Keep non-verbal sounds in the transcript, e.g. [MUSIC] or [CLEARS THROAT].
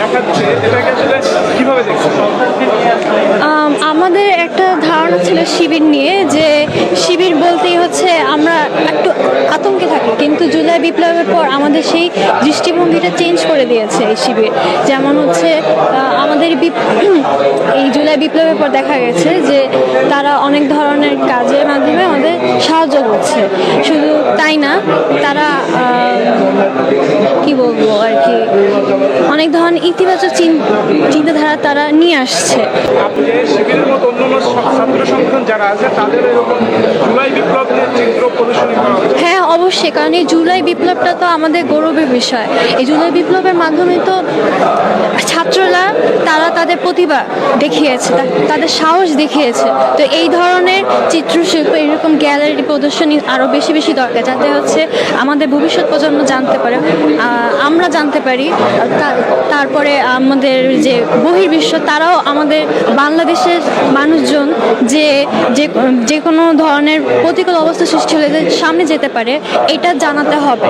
দেখাচ্ছে, এটাকে আসলে দেখছেন আমাদের একটা ধারণা ছিল শিবির নিয়ে যে শিবির বলতেই হচ্ছে আমরা একটু আতঙ্কে থাকি, কিন্তু জুলাই বিপ্লবের পর আমাদের সেই দৃষ্টিভঙ্গিটা চেঞ্জ করে দিয়েছে এই শিবির। যেমন হচ্ছে আমাদের [CLEARS THROAT] এই জুলাই বিপ্লবের পর দেখা গেছে যে তারা অনেক ধরনের কাজের মাধ্যমে আমাদের সাহায্য করছে। কি বলব আর কি? অনেক ধরনের ইতিবাচক চিন- চিন্তাধারা তারা নিয়ে আসছে। যারা আছে, তাদের জুলাই চিত্র অবশ্যই কারণ জুলাই বিপ্লবটা তো আমাদের গৌরবের বিষয়। এই জুলাই বিপ্লবের মাধ্যমে তো ছাত্ররা, তারা তাদের প্রতিভা দেখিয়েছে তাদের সাহস দেখিয়েছে। তো এই ধরনের চিত্রশিল্প, এরকম গ্যালারি প্রদর্শনী আরও বেশি বেশি দরকার, যাতে হচ্ছে আমাদের ভবিষ্যৎ প্রজন্ম জানতে পারে। আমরা জানতে পারি তারপরে আমাদের যে বহির্বিশ্ব, তারাও আমাদের বাংলাদেশের মানুষজন যে যে কোনো ধরনের প্রতিকূল অবস্থা সৃষ্টি হলে সামনে যেতে পারে এটা জানাতে হবে।